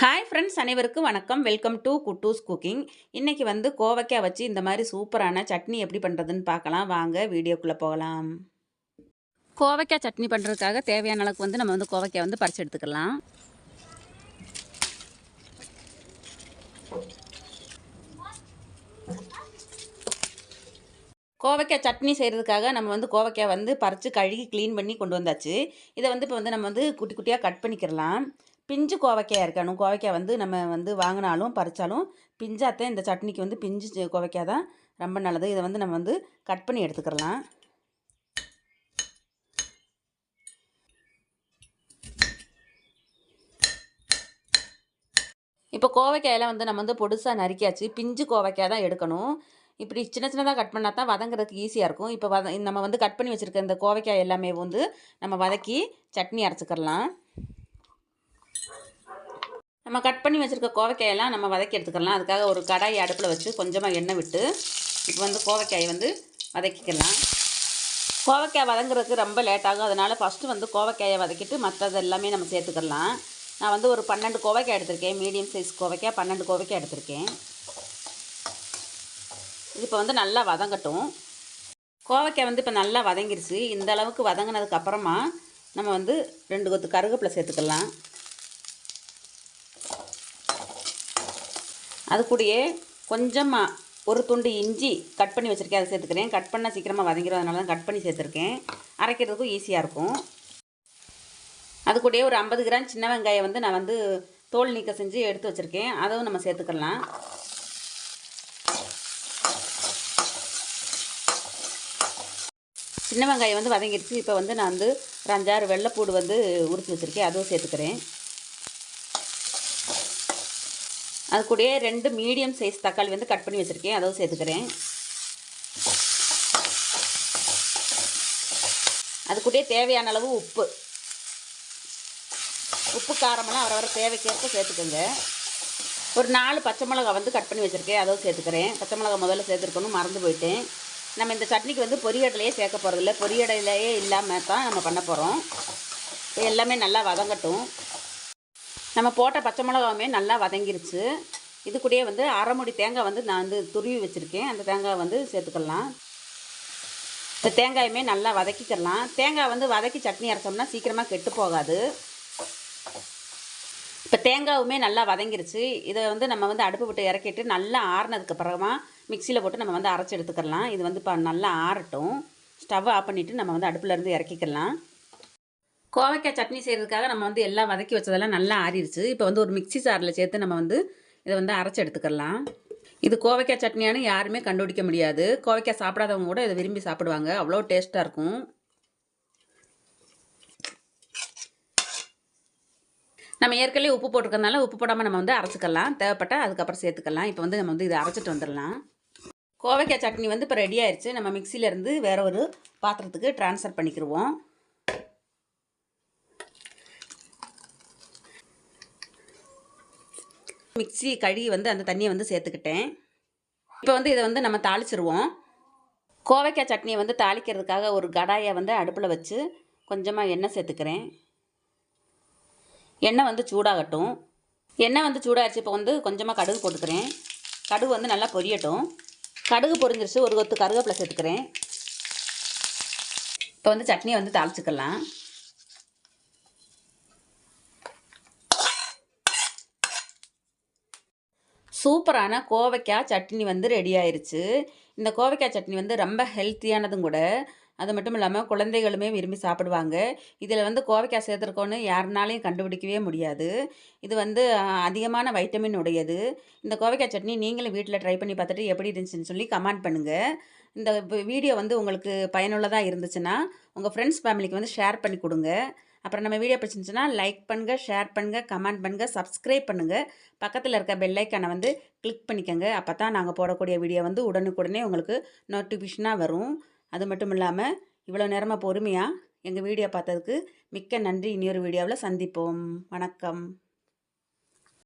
Hi friends அனைவருக்கும் வணக்கம். Welcome to குட்டூஸ் cooking இன்றைக்கி வந்து கோவக்காய் வச்சு இந்த மாதிரி சூப்பரான சட்னி எப்படி பண்ணுறதுன்னு பார்க்கலாம். வாங்க வீடியோக்குள்ளே போகலாம். கோவக்காய் சட்னி பண்ணுறதுக்காக தேவையான அளவுக்கு வந்து நம்ம வந்து கோவக்காய் வந்து பறிச்சு எடுத்துக்கலாம். கோவக்காய் சட்னி செய்கிறதுக்காக நம்ம வந்து கோவக்காய் வந்து பறித்து கழுகி க்ளீன் பண்ணி கொண்டு வந்தாச்சு. இதை வந்து இப்போ வந்து நம்ம வந்து குட்டி குட்டியாக கட் பண்ணிக்கிறலாம். பிஞ்சு கோவக்காய் இருக்கணும் கோவைக்காய் வந்து நம்ம வந்து வாங்கினாலும் பறித்தாலும் பிஞ்சாத்தான் இந்த சட்னிக்கு வந்து பிஞ்சு கோவைக்காய் தான் ரொம்ப நல்லது. இதை வந்து நம்ம வந்து கட் பண்ணி எடுத்துக்கிறலாம். இப்போ கோவைக்காயில் வந்து நம்ம வந்து பொடுசாக நறுக்கியாச்சு. பிஞ்சு கோவைக்காய் தான் எடுக்கணும். இப்படி சின்ன சின்னதாக கட் பண்ணால் தான் வதங்குறதுக்கு ஈஸியாக இருக்கும். இப்போ வத நம்ம வந்து கட் பண்ணி வச்சுருக்க இந்த கோவைக்காய் எல்லாமே வந்து நம்ம வதக்கி சட்னி அரைச்சிக்கிறலாம். நம்ம கட் பண்ணி வச்சுருக்க கோவைக்காயெல்லாம் நம்ம வதக்கி எடுத்துக்கலாம். அதுக்காக ஒரு கடாய் அடுப்பில் வச்சு கொஞ்சமாக எண்ணெய் விட்டு இப்போ வந்து கோவைக்காயை வந்து வதக்கிக்கலாம். கோவைக்காய் வதங்குறதுக்கு ரொம்ப லேட்டாகும் அதனால் ஃபஸ்ட்டு வந்து கோவைக்காயை வதக்கிட்டு மற்றது எல்லாமே நம்ம சேர்த்துக்கலாம். நான் வந்து ஒரு பன்னெண்டு கோவைக்காய் எடுத்திருக்கேன். மீடியம் சைஸ் கோவைக்காய் பன்னெண்டு கோவைக்காய் எடுத்திருக்கேன். இப்போ வந்து நல்லா வதங்கட்டும். கோவைக்காய் வந்து இப்போ நல்லா வதங்கிருச்சு. இந்த அளவுக்கு வதங்கினதுக்கப்புறமா நம்ம வந்து ரெண்டு கொத்து கருவேப்பிலை சேர்த்துக்கலாம். அது கூடயே கொஞ்சமாக ஒரு துண்டு இஞ்சி கட் பண்ணி வச்சுருக்கேன் அதை சேர்த்துக்கிறேன். கட் பண்ணால் சீக்கிரமாக வதங்கிடும் அதனால தான் கட் பண்ணி சேர்த்துருக்கேன். அரைக்கிறதுக்கும் ஈஸியாக இருக்கும். அது கூடயே ஒரு ஐம்பது கிராம் சின்ன வெங்காயம் வந்து நான் வந்து தோல் நீக்கம் செஞ்சு எடுத்து வச்சுருக்கேன். அதுவும் நம்ம சேர்த்துக்கலாம். சின்ன வெங்காயம் வந்து வதங்கிடுச்சு. இப்போ வந்து நான் வந்து ஒரு அஞ்சாறு வெள்ளைப்பூடு வந்து உரித்து வச்சுருக்கேன். அதுவும் சேர்த்துக்கிறேன். அது கூடயே ரெண்டு மீடியம் சைஸ் தக்காளி வந்து கட் பண்ணி வச்சுருக்கேன். அதுவும் சேர்த்துக்கிறேன். அது கூடயே தேவையான அளவு உப்பு. உப்பு காரமெல்லாம் அவரவர தேவைக்கேற்ப சேர்த்துக்கோங்க. ஒரு நாலு பச்சை மிளகா வந்து கட் பண்ணி வச்சுருக்கேன். அதுவும் சேர்த்துக்கிறேன். பச்சை மிளகா முதல்ல சேர்த்துருக்கணும். மறந்து போயிட்டேன். நம்ம இந்த சட்னிக்கு வந்து பொரியடலையே சேர்க்க போகிறதில்ல பொரியடலையே இல்லாமல் தான் நம்ம பண்ண போகிறோம் எல்லாமே நல்லா வதங்கட்டும். நம்ம போட்ட பச்சை மிளகாவுமே நல்லா வதங்கிருச்சு. இது கூடயே வந்து அரைமுடி தேங்காய் வந்து நான் வந்து துருவி வச்சுருக்கேன். அந்த தேங்காய் வந்து சேர்த்துக்கலாம். இந்த தேங்காயுமே நல்லா வதக்கிக்கலாம். தேங்காய் வந்து வதக்கி சட்னி அரைச்சோம்னா சீக்கிரமாக கெட்டு போகாது. இப்போ தேங்காவுமே நல்லா வதங்கிருச்சு. இதை வந்து நம்ம வந்து அடுப்பு விட்டு இறக்கிட்டு நல்லா ஆறுனதுக்கு அப்புறமா மிக்சியில் போட்டு நம்ம வந்து அரைச்சி எடுத்துக்கலாம். இது வந்து இப்போ நல்லா ஆறட்டும். ஸ்டவ் ஆஃப் பண்ணிவிட்டு நம்ம வந்து அடுப்புலேருந்து இறக்கிக்கலாம். கோவைக்காய் சட்னி செய்கிறதுக்காக நம்ம வந்து எல்லாம் வதக்கி வச்சதெல்லாம் நல்லா ஆறிடுச்சு இப்போ வந்து ஒரு மிக்சி சாரில் சேர்த்து நம்ம வந்து இதை வந்து அரைச்சி எடுத்துக்கலாம். இது கோவைக்காய் சட்னியானு யாருமே கண்டுபிடிக்க முடியாது. கோவைக்காய் சாப்பிடாதவங்க கூட இதை விரும்பி சாப்பிடுவாங்க. அவ்வளோ டேஸ்ட்டாக இருக்கும். நம்ம ஏற்கனவே உப்பு போட்டிருக்கறதுனால உப்பு போடாமல் நம்ம வந்து அரைச்சிக்கலாம். தேவைப்பட்டால் அதுக்கப்புறம் சேர்த்துக்கலாம். இப்போ வந்து நம்ம வந்து இதை அரைச்சிட்டு வந்துடலாம். கோவைக்காய் சட்னி வந்து இப்போ ரெடி ஆயிடுச்சு நம்ம மிக்சியிலேருந்து வேற ஒரு பாத்திரத்துக்கு ட்ரான்ஸ்ஃபர் பண்ணிக்கிடுவோம் மிக்சி கழுவி வந்து அந்த தண்ணியை வந்து சேர்த்துக்கிட்டேன். இப்போ வந்து இதை வந்து நம்ம தாளிச்சிருவோம். கோவைக்காய் சட்னியை வந்து தாளிக்கிறதுக்காக ஒரு கடாயை வந்து அடுப்பில் வச்சு கொஞ்சமாக எண்ணெய் சேர்த்துக்கிறேன். எண்ணெய் வந்து சூடாகட்டும். எண்ணெய் வந்து சூடாகிடுச்சு இப்போ வந்து கொஞ்சமாக கடுகு போட்டுக்கிறேன். கடுகு வந்து நல்லா பொரியட்டும். கடுகு பொரிஞ்சிருச்சு ஒரு கொத்து கருவேப்பிலை சேர்த்துக்கிறேன். இப்போ வந்து சட்னியை வந்து தாளிச்சிக்கலாம். சூப்பரான கோவைக்காய் சட்னி வந்து ரெடி ஆயிடுச்சு இந்த கோவைக்காய் சட்னி வந்து ரொம்ப ஹெல்த்தியானதும் கூட அது மட்டும் இல்லாமல் குழந்தைகளுமே விரும்பி சாப்பிடுவாங்க. இதில் வந்து கோவைக்காய் சேர்த்துருக்கோன்னு யாருனாலையும் கண்டுபிடிக்கவே முடியாது. இது வந்து அதிகமான வைட்டமின் உடையது. இந்த கோவைக்காய் சட்னி நீங்களும் வீட்டில் ட்ரை பண்ணி பார்த்துட்டு எப்படி இருந்துச்சுன்னு சொல்லி கமெண்ட் பண்ணுங்கள் இந்த வீடியோ வந்து உங்களுக்கு பயனுள்ளதாக இருந்துச்சுன்னா உங்கள் ஃப்ரெண்ட்ஸ் ஃபேமிலிக்கு வந்து ஷேர் பண்ணி கொடுங்க. அப்புறம் நம்ம வீடியோ பிடிச்சிருந்துச்சுன்னா லைக் பண்ணுங்கள் ஷேர் பண்ணுங்கள் கமெண்ட் பண்ணுங்கள் சப்ஸ்கிரைப் பண்ணுங்கள் பக்கத்தில் இருக்க பெல்லைக்கானை வந்து கிளிக் பண்ணிக்கோங்க. அப்போ தான் நாங்கள் போடக்கூடிய வீடியோ வந்து உடனுக்குடனே உங்களுக்கு நோட்டிஃபிகேஷனாக வரும். அது மட்டும் இல்லாமல் இவ்வளோ நேரமாக பொறுமையாக எங்கள் வீடியோ பார்த்ததுக்கு மிக்க நன்றி. இன்னொரு வீடியோவில் சந்திப்போம். வணக்கம்.